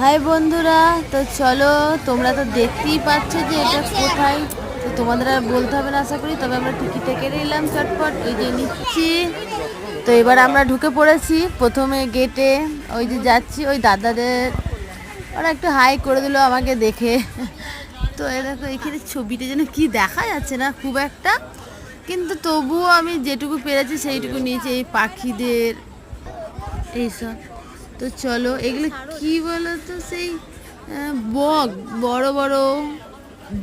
High বন্ধুরা, তো চলো, তোমরা তো দেখতেই পাচ্ছ যে এটা কোথায়। তো তোমাদের আর বলতে হবে না, আশা করি। তবে আমরা টিকিটে কেটে নিলাম চটপট ওই যে নিচ্ছি। তো এবার আমরা ঢুকে পড়েছি প্রথমে গেটে ওই যে যাচ্ছি, ওই দাদাদের। ওরা একটু হাই করে দিল আমাকে দেখে। তো দেখো, এখানে ছবিটা যেন কি দেখা যাচ্ছে না, খুব একটা। কিন্তু তবুও আমি যেটুকু পেরেছি, সেইটুকু নিয়েছি, এই পাখিদের। এইসব তো চলো এগুলো কি বলো তো সেই বক বড় বড়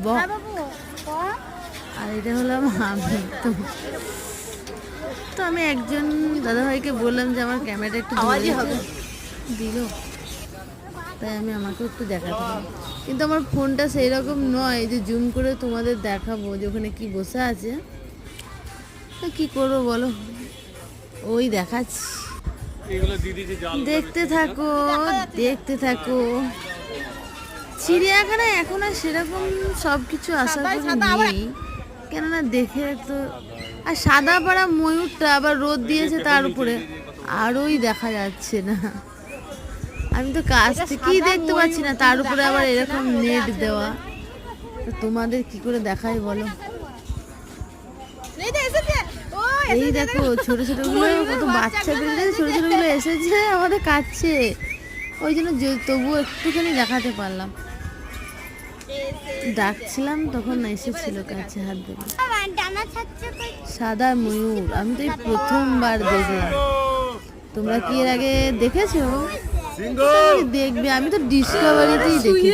বক। আর এটা হলাম আমি। তো তো আমি একজন দাদাভাইকে বললাম যে আমার ক্যামেরাটা একটু আওয়াজই হবে দিল। তাই আমি আমাকে একটু দেখাতে। কিন্তু আমার ফোনটা সেই রকম নয় যে জুম করে তোমাদের দেখাবো যে ওখানে কি বসে আছে। তো কি করব বলো? ওই দেখাচ্ছি। দেখতে থাকো দেখতে থাকো। চিড়িয়াখানায় এখন আর সেরকম সব কিছু আশা করি নেই। কেননা দেখে তো আর সাদা পাড়া ময়ূরটা আবার রোদ দিয়েছে তার উপরে। আরোই দেখা যাচ্ছে না। আমি তো কাছ থেকেই দেখতে পাচ্ছি না তার উপরে আবার এরকম নেট দেওয়া। তোমাদের কি করে দেখাই বলো? এই দেখো ছোট ছোট কত বাচ্চা বিল্ডার ছোট ছোটগুলো এসেছে আমাদের কাছে। ওই জন্য তবুও একটুখানি দেখাতে পারলাম। ডাকছিলাম তখন এসেছিল কাছে হাত ধরে। সাদা ময়ূর আমি তো এই প্রথমবার দেখলাম। তোমরা কি এর আগে দেখেছ? দেখবে? আমি তো ডিসকভারিতেই দেখি